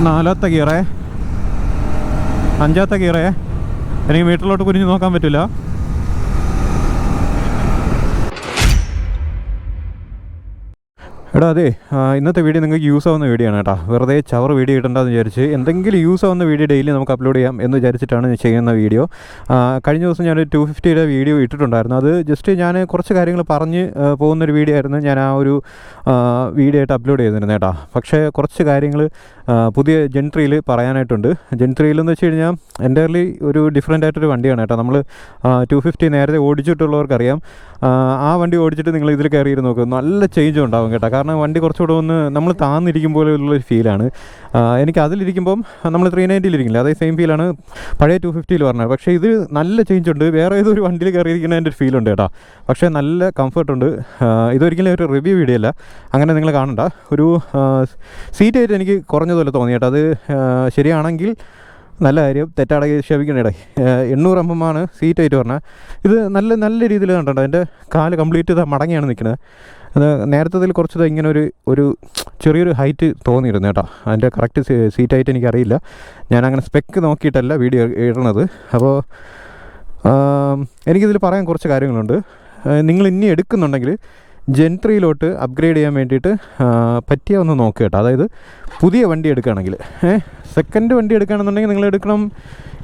നാലാമത്തെ ഗിയറേ. അഞ്ചാമത്തെ ഗിയറേ. എനിക്ക് മീറ്ററിലോട്ട് കുനിഞ്ഞ് നോക്കാൻ പറ്റില്ല. എടാ അതെ ഇന്നത്തെ വീഡിയോ നിങ്ങൾക്ക് യൂസ് ആവുന്ന വീഡിയോ ആണ് കേട്ടോ. വെറുതെ ചവർ വീഡിയോ ഇടണ്ടെന്ന് വിചാരിച്ച് എന്തെങ്കിലും യൂസ് ആവുന്ന വീഡിയോ ഡെയിലി നമുക്ക് അപ്ലോഡ് ചെയ്യാം എന്ന് വിചാരിച്ചിട്ടാണ് ഞാൻ ചെയ്യുന്ന വീഡിയോ. കഴിഞ്ഞ ദിവസം ഞാൻ ടു ഫിഫ്റ്റിയുടെ വീഡിയോ ഇട്ടിട്ടുണ്ടായിരുന്നു. അത് ജസ്റ്റ് ഞാൻ കുറച്ച് കാര്യങ്ങൾ പറഞ്ഞ് പോകുന്ന പോകുന്നൊരു വീഡിയോ ആയിരുന്നു ഞാൻ ആ ഒരു വീഡിയോ ആയിട്ട് അപ്ലോഡ് ചെയ്തിരുന്നത് കേട്ടോ. പക്ഷേ കുറച്ച് കാര്യങ്ങൾ പുതിയ ജെൻട്രിയിൽ പറയാനായിട്ടുണ്ട്. ജെൻട്രിയിൽ എന്ന് വെച്ച് കഴിഞ്ഞാൽ എന്റയർലി ഒരു ഡിഫറെന്റ് ആയിട്ടൊരു വണ്ടിയാണ് കേട്ടോ. നമ്മൾ ടു ഫിഫ്റ്റി നേരത്തെ ഓടിച്ചിട്ടുള്ളവർക്കറിയാം. ആ വണ്ടി ഓടിച്ചിട്ട് നിങ്ങൾ ഇതിൽ കയറിയിരുന്ന് നോക്കും. നല്ല ചേഞ്ച് ഉണ്ടാവും കേട്ടോ. കാരണം വണ്ടി കുറച്ചുകൂടെ ഒന്ന് നമ്മൾ താന്നിരിക്കും പോലെയുള്ളൊരു ഫീലാണ്. എനിക്ക് അതിലിരിക്കുമ്പം നമ്മൾ ത്രീ നയന്റിയിലിരിക്കില്ല അതേ സെയിം ഫീലാണ് പഴയ ടു ഫിഫ്റ്റിയിൽ പറഞ്ഞത്. പക്ഷേ ഇത് നല്ല ചേഞ്ച് ഉണ്ട് വേറെ ഏതൊരു വണ്ടിയിൽ കയറിയിരിക്കുന്നതിന്റെ ഒരു ഫീലുണ്ട് കേട്ടോ. പക്ഷേ നല്ല കംഫർട്ട് ഉണ്ട്. ആ, ഇതൊരിക്കലും ഒരു റിവ്യൂ വീഡിയോ അല്ല. അങ്ങനെ നിങ്ങൾ കാണണ്ട. ഒരു സീറ്റ് ആയിട്ട് എനിക്ക് കുറഞ്ഞതുപോലെ തോന്നി കേട്ടോ. അത് ശരിയാണെങ്കിൽ നല്ല കാര്യം തെറ്റാണെങ്കിൽ ക്ഷമിക്കണേടേ എണ്ണൂറ് എം എം ആണ് സീറ്റ് ആയിട്ട് പറഞ്ഞാൽ ഇത് നല്ല നല്ല രീതിയിൽ കണ്ടിട്ടുണ്ട് എന്റെ കാൽ കംപ്ലീറ്റ് മടങ്ങിയാണ് നിൽക്കുന്നത്. അത് നേരത്തെ കുറച്ചത് ഇങ്ങനെ ഒരു ഒരു ചെറിയൊരു ഹൈറ്റ് തോന്നിയിരുന്നു കേട്ടോ. അതിന്റെ കറക്റ്റ് സീറ്റ് ഹൈറ്റ് എനിക്കറിയില്ല. ഞാൻ അങ്ങനെ സ്പെക്ക് നോക്കിയിട്ടല്ല വീഡിയോ ഇടണത്. അപ്പോൾ എനിക്കിതിൽ പറയാൻ കുറച്ച് കാര്യങ്ങളുണ്ട്. നിങ്ങൾ ഇനി എടുക്കുന്നുണ്ടെങ്കിൽ ജെൻ ത്രീയിലോട്ട് അപ്ഗ്രേഡ് ചെയ്യാൻ വേണ്ടിയിട്ട് പറ്റിയ ഒന്ന് നോക്കുക കേട്ടോ. അതായത് പുതിയ വണ്ടി എടുക്കുകയാണെങ്കിൽ സെക്കൻഡ് വണ്ടി എടുക്കുകയാണെന്നുണ്ടെങ്കിൽ നിങ്ങൾ എടുക്കണം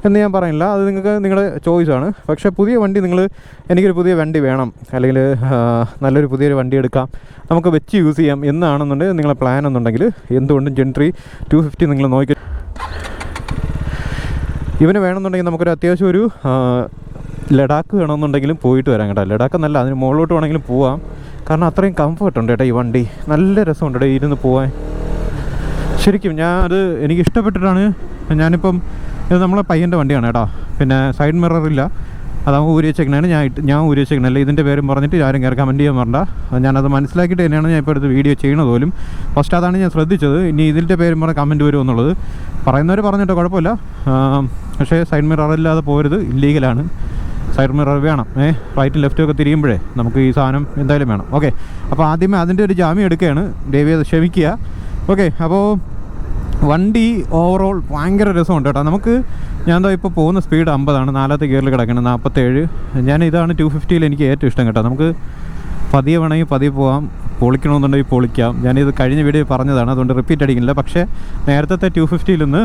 എന്ന് ഞാൻ പറയുന്നില്ല. അത് നിങ്ങൾക്ക് നിങ്ങളുടെ ചോയ്സാണ് പക്ഷേ പുതിയ വണ്ടി നിങ്ങൾ എനിക്കൊരു പുതിയ വണ്ടി വേണം. അല്ലെങ്കിൽ നല്ലൊരു പുതിയൊരു വണ്ടി എടുക്കാം. നമുക്ക് വെച്ച് യൂസ് ചെയ്യാം എന്നാണെന്നുണ്ടെങ്കിൽ നിങ്ങളെ പ്ലാൻ എന്നുണ്ടെങ്കിൽ എന്തുകൊണ്ടും ജെൻട്രി ടു ഫിഫ്റ്റി നിങ്ങൾ നോക്കി. ഇവന് വേണമെന്നുണ്ടെങ്കിൽ നമുക്കൊരു അത്യാവശ്യം ഒരു ലഡാക്ക് വേണമെന്നുണ്ടെങ്കിലും പോയിട്ട് വരാം കേട്ടോ. ലഡാക്ക് നല്ല അതിന് മുകളിലോട്ട് വേണമെങ്കിലും പോവാം. കാരണം അത്രയും കംഫർട്ട് ഉണ്ട് ഈ വണ്ടി. നല്ല രസമുണ്ട് കേട്ടോ ഇരുന്ന് പോവാൻ. ശരിക്കും ഞാൻ അത് എനിക്ക് ഇഷ്ടപ്പെട്ടിട്ടാണ് ഞാനിപ്പം ഇത് നമ്മളെ പയ്യന്റെ വണ്ടിയാണ് കേട്ടോ പിന്നെ സൈഡ് മിറർ അതാകുമ്പോൾ ഊരി വെച്ചേക്കണാണ്. ഞാൻ ഞാൻ ഊരി വെച്ചേക്കണല്ല. ഇതിന്റെ പേരും പറഞ്ഞിട്ട് ആരും കയറി കമന്റ് ചെയ്യാൻ പറഞ്ഞ ഞാനത് മനസ്സിലാക്കിയിട്ട് തന്നെയാണ് ഞാൻ ഇപ്പോൾ എടുത്ത് വീഡിയോ ചെയ്യണത് പോലും. ഫസ്റ്റ് അതാണ് ഞാൻ ശ്രദ്ധിച്ചത്. ഇനി ഇതിന്റെ പേരും പറഞ്ഞ കമന്റ് വരും എന്നുള്ളത്. പറയുന്നവർ പറഞ്ഞിട്ട് കുഴപ്പമില്ല. പക്ഷേ സൈഡ് മിറർ ഇല്ലാതെ പോരുത് ഇല്ലീഗലാണ് സൈഡ് മിറർ വേണം. ഏ റൈറ്റും ലെഫ്റ്റും ഒക്കെ തിരിയുമ്പോഴേ നമുക്ക് ഈ സാധനം എന്തായാലും വേണം. ഓക്കെ. അപ്പോൾ ആദ്യമേ അതിന്റെ ഒരു ജാമ്യം എടുക്കുകയാണ്. ദേവിയെ ക്ഷമിക്കുക. ഓക്കെ അപ്പോൾ വണ്ടി ഓവറോൾ ഭയങ്കര രസമുണ്ട് കേട്ടോ. നമുക്ക് ഞാൻ എന്താ ഇപ്പോൾ പോകുന്ന സ്പീഡ് അമ്പതാണ്. നാലാമത്തെ ഗിയറിൽ കിടക്കുന്നത് നാൽപ്പത്തേഴ് ഞാൻ ഇതാണ് ടു ഫിഫ്റ്റിയിൽ എനിക്ക് ഏറ്റവും ഇഷ്ടം കേട്ടോ. നമുക്ക് പതിയെ വേണമെങ്കിൽ പതിയെ പോകാം പൊളിക്കണമെന്നുണ്ടെങ്കിൽ പൊളിക്കാം. ഞാനിത് കഴിഞ്ഞ വീഡിയോ പറഞ്ഞതാണ്. അതുകൊണ്ട് റിപ്പീറ്റ് അടിക്കുന്നില്ല. പക്ഷേ നേരത്തെ ടു ഫിഫ്റ്റിയിൽ നിന്ന്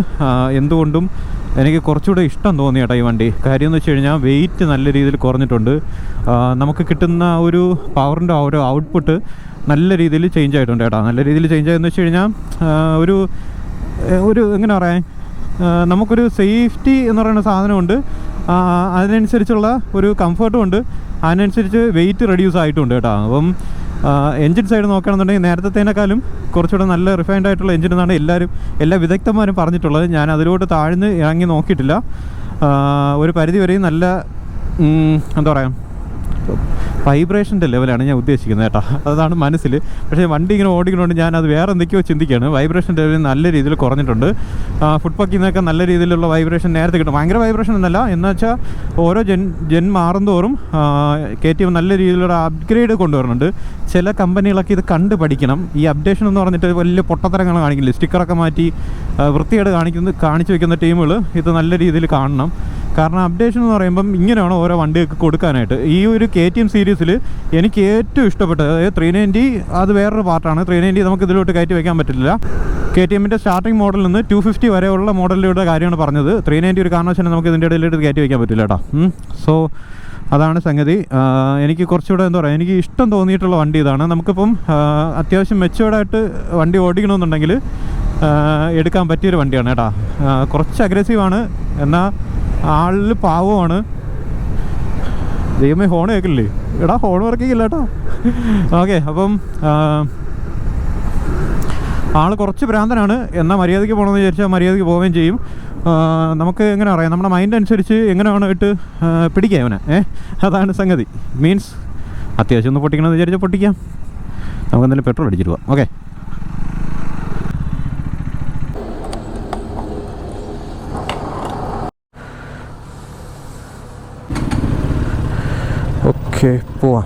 എന്തുകൊണ്ടും എനിക്ക് കുറച്ചുകൂടെ ഇഷ്ടം തോന്നി കേട്ടോ ഈ വണ്ടി. കാര്യം എന്ന് വെച്ച് കഴിഞ്ഞാൽ വെയിറ്റ് നല്ല രീതിയിൽ കുറഞ്ഞിട്ടുണ്ട്. നമുക്ക് കിട്ടുന്ന ഒരു പവറിന്റെ ഒരു ഔട്ട്പുട്ട് നല്ല രീതിയിൽ ചേഞ്ച് ആയിട്ടുണ്ട് കേട്ടോ. നല്ല രീതിയിൽ ചേഞ്ച് ആയെന്ന് വെച്ച് കഴിഞ്ഞാൽ ഒരു ഒരു എങ്ങനെ പറയാൻ നമുക്കൊരു സേഫ്റ്റി എന്ന് പറയുന്ന സാധനമുണ്ട്. അതിനനുസരിച്ചുള്ള ഒരു കംഫർട്ടും ഉണ്ട്. അതിനനുസരിച്ച് വെയിറ്റ് റെഡ്യൂസ് ആയിട്ടുണ്ട് കേട്ടോ. അപ്പം എഞ്ചിൻ സൈഡ് നോക്കുകയാണെന്നുണ്ടെങ്കിൽ നേരത്തേനേക്കാളും കുറച്ചുകൂടെ നല്ല റിഫൈൻഡ് ആയിട്ടുള്ള എൻജിൻ എന്നാണ് എല്ലാവരും എല്ലാ വിദഗ്ധന്മാരും പറഞ്ഞിട്ടുള്ളത്. ഞാൻ അതിലോട്ട് താഴ്ന്ന് ഇറങ്ങി നോക്കിയിട്ടില്ല. ഒരു പരിധി വരെയും നല്ല എന്താ പറയുക വൈബ്രേഷന്റെ ലെവലാണ് ഞാൻ ഉദ്ദേശിക്കുന്നത് കേട്ടോ. അതാണ് മനസ്സിൽ പക്ഷേ വണ്ടി ഇങ്ങനെ ഓടിക്കുന്നതുകൊണ്ട് ഞാൻ അത് വേറെ എന്തൊക്കെയോ ചിന്തിക്കുകയാണ് വൈബ്രേഷൻ ലെവൽ നല്ല രീതിയിൽ കുറഞ്ഞിട്ടുണ്ട്. ഫുഡ് പക്കിൽ നിന്നൊക്കെ നല്ല രീതിയിലുള്ള വൈബ്രേഷൻ നേരത്തെ കിട്ടും. ഭയങ്കര വൈബ്രേഷൻ എന്നല്ല എന്ന് വെച്ചാൽ ഓരോ ജെൻ ജെൻ മാറുന്തോറും കെ ടി എം നല്ല രീതിയിലുള്ള അപ്ഗ്രേഡ് കൊണ്ടുവരുന്നുണ്ട്. ചില കമ്പനികളൊക്കെ ഇത് കണ്ട് പഠിക്കണം ഈ അപ്ഡേഷൻ എന്ന് പറഞ്ഞിട്ട് വലിയ പൊട്ടത്തരങ്ങൾ കാണിക്കില്ല? സ്റ്റിക്കറൊക്കെ മാറ്റി വൃത്തിയായിട്ട് കാണിക്കുന്ന കാണിച്ചു വെക്കുന്ന ടീമുകൾ ഇത് നല്ല രീതിയിൽ കാണണം. കാരണം അപ്ഡേഷൻ എന്ന് പറയുമ്പം ഇങ്ങനെയാണ് ഓരോ വണ്ടിയൊക്കെ കൊടുക്കാനായിട്ട്. ഈ ഒരു കെ ടി എം സീരീസിൽ എനിക്ക് ഏറ്റവും ഇഷ്ടപ്പെട്ടത് അതായത് ത്രീ നയന്റി അത് വേറൊരു പാർട്ടാണ് ത്രീ നയന്റി നമുക്ക് ഇതിലോട്ട് കയറ്റി വയ്ക്കാൻ പറ്റില്ല. കെ ടി എമ്മിന്റെ സ്റ്റാർട്ടിംഗ് മോഡലിൽ നിന്ന് ടു ഫിഫ്റ്റി വരെയുള്ള മോഡലിലൂടെ കാര്യമാണ് പറഞ്ഞത്. ത്രീ നയന്റി ഒരു കാരണവശാലും നമുക്ക് ഇതിന്റെ ഇടയിലോട്ട് കയറ്റി വയ്ക്കാൻ പറ്റില്ല കേട്ടോ സോ അതാണ് സംഗതി. എനിക്ക് കുറച്ചുകൂടെ എന്താ പറയുക എനിക്ക് ഇഷ്ടം തോന്നിയിട്ടുള്ള വണ്ടി ഇതാണ്. നമുക്കിപ്പം അത്യാവശ്യം മെച്ചുവേർഡായിട്ട് വണ്ടി ഓടിക്കണമെന്നുണ്ടെങ്കിൽ എടുക്കാൻ പറ്റിയൊരു വണ്ടിയാണ് കേട്ടോ കുറച്ച് അഗ്രസീവാണ് എന്നാൽ ആളിൽ പാവമാണ്. ദൈവമേ ഹോൺ കേൾക്കില്ലേ? എടാ ഹോൺ വർക്കില്ല കേട്ടോ. ഓക്കെ അപ്പം ആൾ കുറച്ച് ഭ്രാന്തനാണ്. എന്നാൽ മര്യാദയ്ക്ക് പോകണമെന്ന് വിചാരിച്ചാൽ മര്യാദയ്ക്ക് പോവുകയും ചെയ്യും. നമുക്ക് എങ്ങനെ അറിയാം നമ്മുടെ മൈൻഡ് അനുസരിച്ച് എങ്ങനെയാണ് ഇട്ട് പിടിക്കുക പിടിക്കാം അവനെ ഏഹ് അതാണ് സംഗതി. മീൻസ് അത്യാവശ്യം ഒന്ന് പൊട്ടിക്കണമെന്ന് വിചാരിച്ചാൽ പൊട്ടിക്കാം. നമുക്ക് എന്തായാലും പെട്രോൾ അടിച്ചിട്ട് പോവാം. ഓക്കെ ഓക്കെ പോവാം.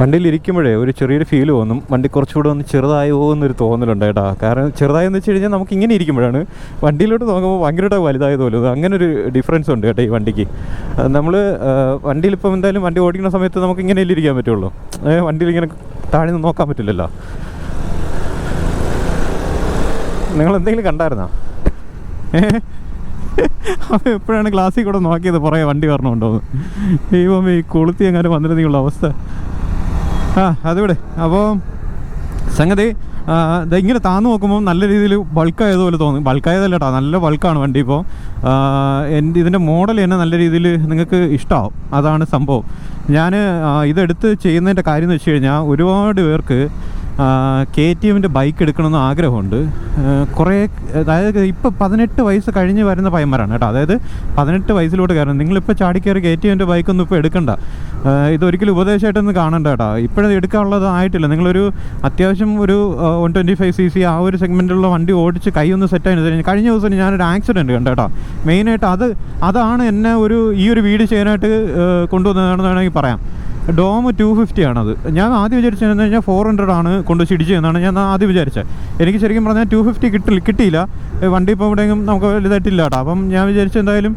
വണ്ടിയിൽ ഇരിക്കുമ്പോഴേ ഒരു ചെറിയൊരു ഫീൽ തോന്നും. വണ്ടി കുറച്ചുകൂടെ ഒന്ന് ചെറുതായോ എന്നൊരു തോന്നലുണ്ട് കേട്ടോ. കാരണം ചെറുതായെന്ന് വെച്ച് കഴിഞ്ഞാൽ നമുക്ക് ഇങ്ങനെ ഇരിക്കുമ്പോഴാണ് വണ്ടിയിലോട്ട് നോക്കുമ്പോൾ ഭയങ്കരമായിട്ട് വലുതായത് പോലും അങ്ങനെ ഒരു ഡിഫറൻസ് ഉണ്ട് കേട്ടോ ഈ വണ്ടിക്ക്. നമ്മൾ വണ്ടിയിൽ ഇപ്പം എന്തായാലും വണ്ടി ഓടിക്കുന്ന സമയത്ത് നമുക്ക് ഇങ്ങനെ ഇരിക്കാൻ പറ്റുള്ളൂ. വണ്ടിയിൽ ഇങ്ങനെ താഴെ നിന്ന് നോക്കാൻ പറ്റില്ലല്ലോ. നിങ്ങൾ എന്തെങ്കിലും കണ്ടായിരുന്നോ? ഏ അവൻ എപ്പോഴാണ് ക്ലാസ്സിൽ കൂടെ നോക്കിയത്? പുറകെ വണ്ടി വരണമുണ്ടോന്ന് ദൈവമേ ഈ കൊളുത്തി എങ്ങാനും വന്നിരുന്നുള്ള അവസ്ഥ. ആ അതിവിടെ. അപ്പോൾ സംഗതി ഇങ്ങനെ താന്നു നോക്കുമ്പോൾ നല്ല രീതിയിൽ ബൾക്കായതുപോലെ തോന്നും. ബൾക്കായതല്ല കേട്ടോ നല്ല ബൾക്കാണ് വണ്ടി ഇപ്പോൾ എന്റെ ഇതിന്റെ മോഡൽ തന്നെ നല്ല രീതിയിൽ നിങ്ങൾക്ക് ഇഷ്ടമാവും അതാണ് സംഭവം. ഞാൻ ഇതെടുത്ത് ചെയ്യുന്നതിന്റെ കാര്യം എന്ന് വെച്ച് കഴിഞ്ഞാൽ ഒരുപാട് പേർക്ക് കെ ടി എമ്മിന്റെ ബൈക്ക് എടുക്കണമെന്ന് ആഗ്രഹമുണ്ട്. കുറേ അതായത് ഇപ്പോൾ പതിനെട്ട് വയസ്സ് കഴിഞ്ഞ് വരുന്ന പയ്യന്മാരാണ് കേട്ടോ. അതായത് പതിനെട്ട് വയസ്സിലോട്ട് കയറണം നിങ്ങളിപ്പോൾ ചാടിക്കയറി കെ ടി എമ്മിന്റെ ബൈക്കൊന്നും ഇപ്പോൾ എടുക്കണ്ട. ഇതൊരിക്കലും ഉപദേശമായിട്ടൊന്നും കാണണ്ട കേട്ടോ. ഇപ്പോഴത് എടുക്കാനുള്ളത് ആയിട്ടില്ല നിങ്ങളൊരു അത്യാവശ്യം ഒരു one twenty five C C ആ ഒരു സെഗ്മെന്റിലുള്ള വണ്ടി ഓടിച്ച് കൈ ഒന്ന് സെറ്റ് ആയി കഴിഞ്ഞ ദിവസം ഞാനൊരു ആക്സിഡന്റ് കണ്ടു കേട്ടോ. മെയിനായിട്ട് അത് അതാണ് എന്നെ ഒരു ഈ ഒരു വീട് ചെയ്യാനായിട്ട് കൊണ്ടുവന്നതാണെന്ന് വേണമെങ്കിൽ പറയാം. ഡോം ടു ഫിഫ്റ്റി ആണത്. ഞാൻ ആദ്യം വിചാരിച്ചതെന്ന് കഴിഞ്ഞാൽ ഫോർ ഹൺഡ്രഡ് ആണ് കൊണ്ട് ചിടിച്ചതെന്നാണ് ഞാൻ ആദ്യം വിചാരിച്ചത്. എനിക്ക് ശരിക്കും പറഞ്ഞാൽ ടു ഫിഫ്റ്റി കിട്ടില്ല കിട്ടിയില്ല. വണ്ടി ഇപ്പോൾ എവിടെയെങ്കിലും നമുക്ക് വലുതായിട്ടില്ല കേട്ടോ അപ്പം ഞാൻ വിചാരിച്ചു എന്തായാലും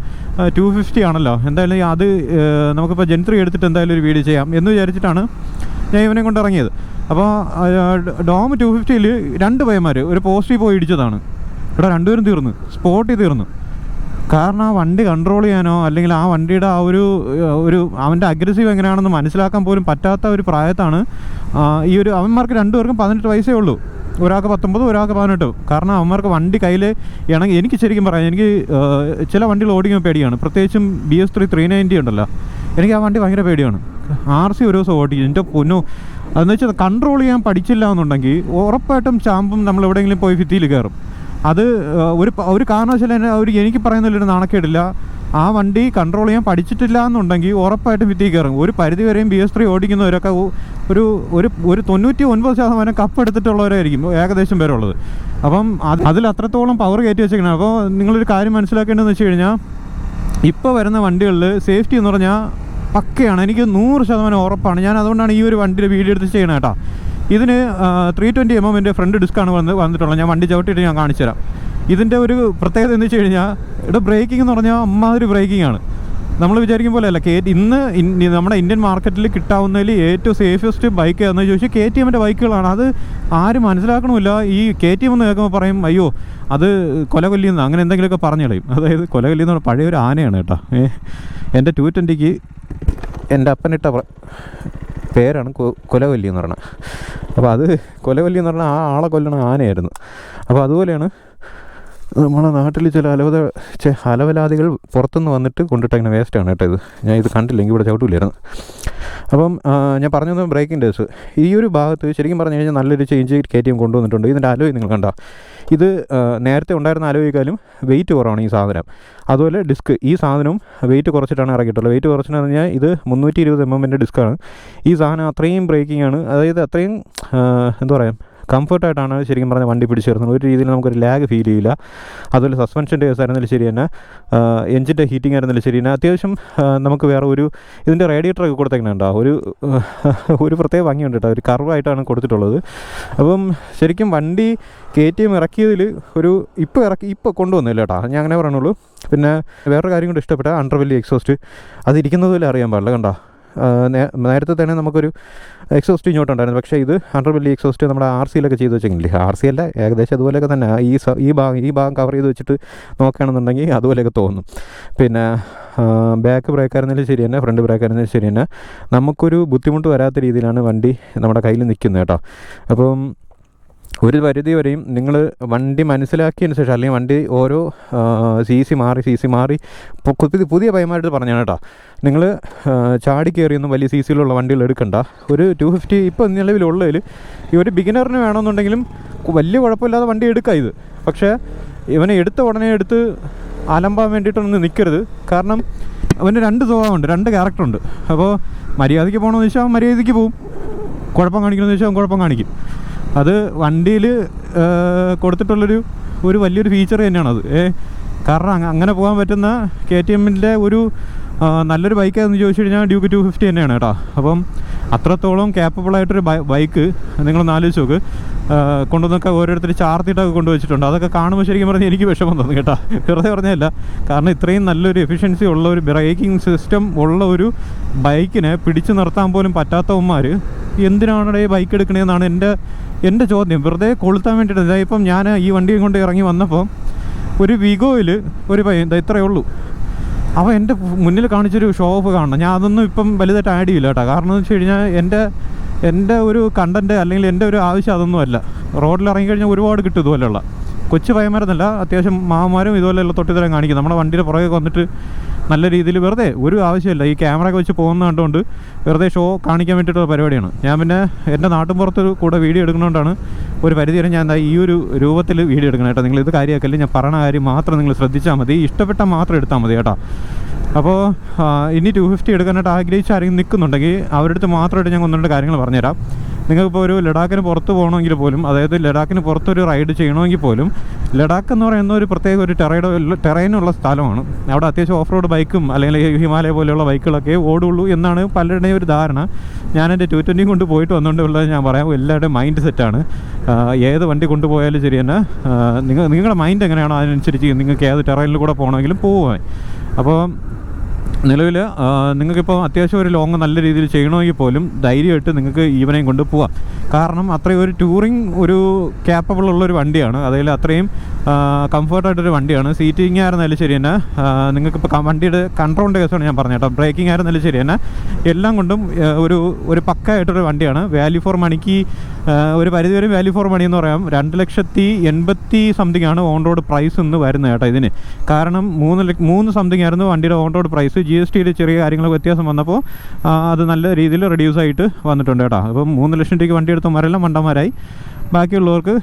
ടു ഫിഫ്റ്റി ആണല്ലോ. എന്തായാലും അത് നമുക്കിപ്പോൾ ജെൻ ത്രീ എടുത്തിട്ട് എന്തായാലും ഒരു വീഡിയോ ചെയ്യാം എന്ന് വിചാരിച്ചിട്ടാണ് ഞാൻ ഇവനെ കൊണ്ട് ഇറങ്ങിയത്. അപ്പോൾ ഡോം ടു ഫിഫ്റ്റിയിൽ രണ്ട് പയ്യന്മാർ ഒരു പോസ്റ്റിൽ പോയി ഇടിച്ചതാണ്. ഇവിടെ രണ്ടുപേരും തീർന്നു. സ്പോട്ടിൽ തീർന്നു. കാരണം ആ വണ്ടി കൺട്രോൾ ചെയ്യാനോ അല്ലെങ്കിൽ ആ വണ്ടിയുടെ ആ ഒരു ഒരു അവന്റെ അഗ്രസീവ് എങ്ങനെയാണെന്ന് മനസ്സിലാക്കാൻ പോലും പറ്റാത്ത ഒരു പ്രായത്താണ് ഈ ഒരു അവന്മാർക്ക് രണ്ടുപേർക്കും പതിനെട്ട് വയസ്സേ ഉള്ളൂ. ഒരാൾക്ക് പത്തൊമ്പത് ഒരാൾക്ക് പതിനെട്ട്. കാരണം അവന്മാർക്ക് വണ്ടി കയ്യിൽ ഇണങ്ങി എനിക്ക് ശരിക്കും പറയാം എനിക്ക് ചില വണ്ടികൾ ഓടിക്കുമ്പോൾ പേടിയാണ്. പ്രത്യേകിച്ചും B S three three ninety ഉണ്ടല്ലോ. എനിക്ക് ആ വണ്ടി ഭയങ്കര പേടിയാണ്. ആർ സി ഒരു ദിവസം ഓടിക്കും. എന്റെ പൊന്നു അതെന്ന് വെച്ചാൽ കൺട്രോൾ ചെയ്യാൻ പഠിച്ചില്ല എന്നുണ്ടെങ്കിൽ ഉറപ്പായിട്ടും ചാമ്പും നമ്മൾ എവിടെയെങ്കിലും പോയി ഭിത്തിയിൽ കയറും. അത് ഒരു ഒരു കാരണവശാലും എന്നെ ഒരു എനിക്ക് പറയുന്നില്ലൊരു നാണക്കേടില്ല. ആ വണ്ടി കൺട്രോൾ ചെയ്യാൻ പഠിച്ചിട്ടില്ല എന്നുണ്ടെങ്കിൽ ഉറപ്പായിട്ടും വിത്തി കയറും. ഒരു പരിധി വരെയും ബി എസ് ത്രീ ഓടിക്കുന്നവരൊക്കെ ഒരു ഒരു ഒരു തൊണ്ണൂറ്റി ഒൻപത് ശതമാനം കപ്പ് എടുത്തിട്ടുള്ളവരായിരിക്കും ഏകദേശം പേരുള്ളത്. അപ്പം അത് അതിൽ അത്രത്തോളം പവർ കയറ്റി വെച്ചേക്കണം. അപ്പോൾ നിങ്ങളൊരു കാര്യം മനസ്സിലാക്കേണ്ടതെന്ന് വെച്ച് കഴിഞ്ഞാൽ ഇപ്പോൾ വരുന്ന വണ്ടികളിൽ സേഫ്റ്റി എന്ന് പറഞ്ഞാൽ പക്കയാണ്. എനിക്ക് നൂറ് ശതമാനം ഉറപ്പാണ്. ഞാൻ അതുകൊണ്ടാണ് ഈ ഒരു വണ്ടിയുടെ വീഡിയോ എടുത്ത് ചെയ്യണം കേട്ടോ. ഇതിന് ത്രീ ട്വന്റി എം എമ്മിന്റെ ഫ്രണ്ട് ഡിസ്ക്കാണ് വന്ന് വന്നിട്ടുള്ളത്. ഞാൻ വണ്ടി ചവിട്ടിയിട്ട് ഞാൻ കാണിച്ചു തരാം. ഇതിന്റെ ഒരു പ്രത്യേകത എന്ന് വെച്ച് കഴിഞ്ഞാൽ ഇവിടെ ബ്രേക്കിംഗ് എന്ന് പറഞ്ഞാൽ അമ്മാതിരി ബ്രേക്കിംഗ് ആണ്. നമ്മൾ വിചാരിക്കും പോലെ അല്ല കെ ഇന്ന് നമ്മുടെ ഇന്ത്യൻ മാർക്കറ്റിൽ കിട്ടാവുന്നതിൽ ഏറ്റവും സേഫസ്റ്റ് ബൈക്ക് എന്ന് ചോദിച്ചാൽ കെ ടി എമ്മിന്റെ ബൈക്കുകളാണ് അത് ആരും മനസ്സിലാക്കണമില്ല. ഈ കെ ടി എം എന്ന് കേൾക്കുമ്പോൾ പറയും അയ്യോ അത് കൊല കൊല്ലിയെന്ന് അങ്ങനെ എന്തെങ്കിലുമൊക്കെ പറഞ്ഞു കളയും. അതായത് കൊല കൊല്ലിയെന്ന് പറഞ്ഞാൽ പഴയൊരു ആനയാണ് കേട്ടോ. എന്റെ ടു ട്വന്റിക്ക് എന്റെ അപ്പനിട്ട പേരാണ് കൊലവല്ലി എന്ന് പറയുന്നത്. അപ്പോൾ അത് കൊലവല്ലി എന്ന് പറഞ്ഞാൽ ആ ആളെ കൊല്ലണ ആനയായിരുന്നു. അപ്പോൾ അതുപോലെയാണ് നമ്മുടെ നാട്ടിൽ ചില അലവത അലവലാദികൾ പുറത്തുനിന്ന് വന്നിട്ട് കൊണ്ടിട്ടങ്ങനെ വേസ്റ്റാണ് കേട്ടോ ഇത്. ഞാൻ ഇത് കണ്ടില്ലെങ്കിൽ ഇവിടെ ചവിട്ടില്ലായിരുന്നു അപ്പം ഞാൻ പറഞ്ഞു ബ്രേക്കിംഗ് ഡേസ് ഈ ഒരു ഭാഗത്ത് ശരിക്കും പറഞ്ഞു കഴിഞ്ഞാൽ നല്ലൊരു ചേഞ്ച് കെ ടി എം കൊണ്ടുവന്നിട്ടുണ്ട്. ഇതിന്റെ അലോയ് നിങ്ങൾ കണ്ട. ഇത് നേരത്തെ ഉണ്ടായിരുന്ന അലോയിക്കാലും വെയിറ്റ് കുറവാണ് ഈ സാധനം. അതുപോലെ ഡിസ്ക് ഈ സാധനവും വെയിറ്റ് കുറച്ചിട്ടാണ് ഇറക്കിയിട്ടുള്ളത്. വെയിറ്റ് കുറച്ചെന്ന് പറഞ്ഞാൽ ഇത് മുന്നൂറ്റി ഇരുപത് എം എമ്മിന്റെ ഡിസ്ക്കാണ് ഈ സാധനം അത്രയും ബ്രേക്കിംഗ് ആണ്. അതായത് അത്രയും എന്താ പറയുക കംഫർട്ടായിട്ടാണ് ശരിക്കും പറഞ്ഞാൽ വണ്ടി പിടിച്ചു ഒരു രീതിയിൽ നമുക്കൊരു ലാഗ് ഫീൽ ചെയ്യില്ല. അതുപോലെ സസ്പെൻഷന്റെ കേസ് ആയിരുന്നാലും ശരി തന്നെ എഞ്ചിന്റെ ഹീറ്റിംഗ് ആയിരുന്നാലും ശരി തന്നെ. അത്യാവശ്യം നമുക്ക് വേറെ ഒരു ഇതിന്റെ റേഡിയേറ്ററൊക്കെ കൊടുത്തേക്കുന്നുണ്ടോ ഒരു ഒരു പ്രത്യേക ഭംഗിയുണ്ട് കേട്ടോ ഒരു കർവായിട്ടാണ് കൊടുത്തിട്ടുള്ളത്. അപ്പം ശരിക്കും വണ്ടി കെ ടി എം ഇറക്കിയതിൽ ഒരു ഇപ്പോൾ ഇറക്കി ഇപ്പോൾ കൊണ്ടുവന്നില്ല കേട്ടോ ഞാൻ അങ്ങനെ പറയുന്നുള്ളൂ പിന്നെ വേറൊരു കാര്യം കൊണ്ട് ഇഷ്ടപ്പെട്ട അണ്ടർവെല്ലി എക്സോസ്റ്റ് അത് ഇരിക്കുന്നത് പോലെ അറിയാൻ പാടില്ല കണ്ടോ? നേരത്തെ തന്നെ നമുക്കൊരു എക്സോസ്റ്റ് ഇങ്ങോട്ടുണ്ടായിരുന്നു. പക്ഷേ ഇത് ഹൺഡ്രഡ് വലിയ എക്സോസ്റ്റ് നമ്മുടെ ആർ സിയിലൊക്കെ ചെയ്ത് വെച്ചെങ്കിലേ ആർ സി അല്ല ഏകദേശം അതുപോലെയൊക്കെ തന്നെ. ഈ ഈ ഭാഗം ഈ ഭാഗം കവർ ചെയ്ത് വെച്ചിട്ട് നോക്കുകയാണെന്നുണ്ടെങ്കിൽ അതുപോലെയൊക്കെ തോന്നും. പിന്നെ ബാക്ക് ബ്രേക്ക് ആയിരുന്നാലും ശരി തന്നെ ഫ്രണ്ട് ബ്രേക്ക് ആയിരുന്നാലും ശരി തന്നെ. നമുക്കൊരു ബുദ്ധിമുട്ട് വരാത്ത രീതിയിലാണ് വണ്ടി നമ്മുടെ കയ്യിൽ നിൽക്കുന്നത് കേട്ടോ. അപ്പം ഒരു പരിധി വരെയും നിങ്ങൾ വണ്ടി മനസ്സിലാക്കിയതിന് ശേഷം അല്ലെങ്കിൽ വണ്ടി ഓരോ സി സി മാറി സി സി മാറി പുതിയ പയ്യന്മാരുടെ പറഞ്ഞാണ് കേട്ടോ. നിങ്ങൾ ചാടി കയറിയൊന്നും വലിയ സി സിയിലുള്ള വണ്ടികൾ എടുക്കണ്ട. ഒരു ടു ഫിഫ്റ്റി ഇപ്പോൾ നിലവിലുള്ളതിൽ ഈ ഒരു ബിഗിനറിന് വേണമെന്നുണ്ടെങ്കിലും വലിയ കുഴപ്പമില്ലാതെ വണ്ടി എടുക്കുക ഇത്. പക്ഷേ ഇവനെ എടുത്ത ഉടനെ എടുത്ത് അലമ്പാൻ വേണ്ടിയിട്ടൊന്നും നിൽക്കരുത് കാരണം അവന് രണ്ട് സ്വഭാവമുണ്ട് രണ്ട് ക്യാരക്ടറുണ്ട് അപ്പോൾ മര്യാദയ്ക്ക് പോകണമെന്ന് വെച്ചാൽ മര്യാദയ്ക്ക് പോവും. കുഴപ്പം കാണിക്കണമെന്ന് വെച്ചാൽ കുഴപ്പം കാണിക്കും. അത് വണ്ടിയിൽ കൊടുത്തിട്ടുള്ളൊരു ഒരു വലിയൊരു ഫീച്ചർ തന്നെയാണത്. ഏ കാരണം അങ്ങ- അങ്ങനെ പോകാൻ പറ്റുന്ന കെ ടി എമ്മിന്റെ ഒരു നല്ലൊരു ബൈക്കാണെന്ന് ചോദിച്ചു കഴിഞ്ഞാൽ ഡ്യൂക്ക് ടു ഫിഫ്റ്റി തന്നെയാണ് കേട്ടോ. അപ്പം അത്രത്തോളം ക്യാപ്പബിളായിട്ടൊരു ബൈക്ക് നിങ്ങളൊന്ന് ആലോചിച്ച് നോക്ക്. കൊണ്ടുവന്നൊക്കെ ഓരോരുത്തർ ചാർത്തിയിട്ടൊക്കെ കൊണ്ടുവച്ചിട്ടുണ്ട്. അതൊക്കെ കാണുമ്പോൾ ശരിക്കും പറഞ്ഞാൽ എനിക്ക് വിഷമം തന്നു കേട്ടോ. വെറുതെ പറഞ്ഞതല്ല. കാരണം ഇത്രയും നല്ലൊരു എഫിഷ്യൻസി ഉള്ള ഒരു ബ്രേക്കിംഗ് സിസ്റ്റം ഉള്ള ഒരു ബൈക്കിനെ പിടിച്ചു നിർത്താൻ പോലും പറ്റാത്തവന്മാർ എന്തിനാണ് ഈ ബൈക്ക് എടുക്കണതെന്നാണ് എന്റെ എന്റെ ചോദ്യം വെറുതെ കൊളുത്താൻ വേണ്ടിയിട്ട് ഇപ്പം ഞാൻ ഈ വണ്ടിയും കൊണ്ട് ഇറങ്ങി വന്നപ്പോൾ ഒരു വിഗോയിൽ ഒരു പയ്യൻ ഇത്രയേ ഉള്ളൂ. അവ എന്റെ മുന്നിൽ കാണിച്ചൊരു ഷോ ഓഫ് കാണണം. ഞാൻ അതൊന്നും ഇപ്പം വലുതായിട്ട് ആഡ് ചെയ്യില്ല കേട്ടോ. കാരണം എന്ന് വെച്ച് കഴിഞ്ഞാൽ എന്റെ എന്റെ ഒരു കണ്ടന്റ് അല്ലെങ്കിൽ എന്റെ ഒരു ആവശ്യം അതൊന്നും റോഡിൽ ഇറങ്ങി ഇറങ്ങിക്കഴിഞ്ഞാൽ ഒരുപാട് കിട്ടും ഇതുപോലെയുള്ള. കൊച്ചു പയ്യന്മാരെന്നല്ല അത്യാവശ്യം മാമാരും ഇതുപോലെയുള്ള തൊട്ടിത്തരം കാണിക്കും. നമ്മുടെ വണ്ടിയുടെ പുറകെ വന്നിട്ട് നല്ല രീതിയിൽ വെറുതെ ഒരു ആവശ്യമില്ല ഈ ക്യാമറ ഒക്കെ വെച്ച് പോകുന്ന കണ്ടുകൊണ്ട് വെറുതെ ഷോ കാണിക്കാൻ വേണ്ടിയിട്ടുള്ള പരിപാടിയാണ്. ഞാൻ പിന്നെ എന്റെ നാട്ടിൻ പുറത്ത് കൂടെ വീഡിയോ എടുക്കുന്നതുകൊണ്ടാണ് ഒരു പരിധി വരെ ഞാൻ ഈ ഒരു രൂപത്തിൽ വീഡിയോ എടുക്കണം കേട്ടോ. നിങ്ങൾ ഇത് കാര്യമാക്കല്ലേ? ഞാൻ പറയണ കാര്യം മാത്രം നിങ്ങൾ ശ്രദ്ധിച്ചാൽ മതി. ഇഷ്ടപ്പെട്ടാൽ മാത്രം എടുത്താൽ മതി കേട്ടോ. അപ്പോൾ ഇനി ടു ഫിഫ്റ്റി എടുക്കാനായിട്ട് ആഗ്രഹിച്ച് ആരെങ്കിലും നിൽക്കുന്നുണ്ടെങ്കിൽ അവരുടെ അടുത്ത് മാത്രമായിട്ട് ഞാൻ ഒന്ന് രണ്ട് കാര്യങ്ങൾ പറഞ്ഞുതരാം. നിങ്ങൾക്കിപ്പോൾ ഒരു ലഡാക്കിന് പുറത്ത് പോകണമെങ്കിൽ പോലും അതായത് ലഡാക്കിന് പുറത്തൊരു റൈഡ് ചെയ്യണമെങ്കിൽ പോലും ലഡാക്ക് എന്ന് പറയുന്ന ഒരു പ്രത്യേക ഒരു ടെറൈഡ് ടെറൈനുള്ള സ്ഥലമാണ്. അവിടെ അത്യാവശ്യം ഓഫ് റോഡ് ബൈക്കും അല്ലെങ്കിൽ ഹിമാലയ പോലെയുള്ള ബൈക്കുകളൊക്കെ ഓടുള്ളൂ എന്നാണ് പലരുടെയും ഒരു ധാരണ. ഞാൻ എന്റെ ടു ട്വന്റിയും കൊണ്ട് പോയിട്ട് വന്നുകൊണ്ടുള്ളത് ഞാൻ പറയാം എല്ലാവരുടെയും മൈൻഡ് സെറ്റാണ് ഏത് വണ്ടി കൊണ്ടുപോയാലും ശരി തന്നെ നിങ്ങൾ നിങ്ങളുടെ മൈൻഡ് എങ്ങനെയാണോ അതിനനുസരിച്ച് നിങ്ങൾക്ക് ഏത് ടെറൈനിൽ കൂടെ പോകണമെങ്കിലും പോവാൻ അപ്പോൾ നിലവിൽ നിങ്ങൾക്കിപ്പോൾ അത്യാവശ്യം ഒരു ലോങ് നല്ല രീതിയിൽ ചെയ്യണമെങ്കിൽ പോലും ധൈര്യമായിട്ട് നിങ്ങൾക്ക് ഈവനെയും കൊണ്ട് പോവാം കാരണം അത്രയും ഒരു ടൂറിങ് ഒരു ക്യാപ്പബിൾ ഉള്ള ഒരു വണ്ടിയാണ്. അതിൽ അത്രയും കംഫർട്ടായിട്ടൊരു വണ്ടിയാണ്. സീറ്റിംഗ് ആയിരുന്നാലും ശരി തന്നെ. നിങ്ങൾക്കിപ്പോൾ വണ്ടിയുടെ കൺട്രോളിന്റെ കേസാണ് ഞാൻ പറഞ്ഞത് കേട്ടോ. ബ്രേക്കിംഗ് ആയിരുന്നാലും ശരി തന്നെ. എല്ലാം കൊണ്ടും ഒരു ഒരു പക്കായിട്ടൊരു വണ്ടിയാണ്. വാല്യൂ ഫോർ മണിക്ക് ഒരു പരിധി വരെ വാല്യൂ ഫോർ മണി എന്ന് പറയാം. രണ്ട് ലക്ഷത്തി എൺപത്തി സംതിങ് ആണ് ഓൺ റോഡ് പ്രൈസ് ഇന്ന് വരുന്നത് കേട്ടോ ഇതിന്. കാരണം മൂന്ന് മൂന്ന് സംതിങ് ആയിരുന്നു വണ്ടിയുടെ on road price G S ടിയിൽ ചെറിയ കാര്യങ്ങൾ വ്യത്യാസം വന്നപ്പോൾ അത് നല്ല രീതിയിൽ റെഡ്യൂസ് ആയിട്ട് വന്നിട്ടുണ്ട് കേട്ടോ. അപ്പം മൂന്ന് ലക്ഷം രൂപയ്ക്ക് വണ്ടി എടുത്തവന്മാരെല്ലാം മണ്ടന്മാരായി. ബാക്കിയുള്ളവർക്ക്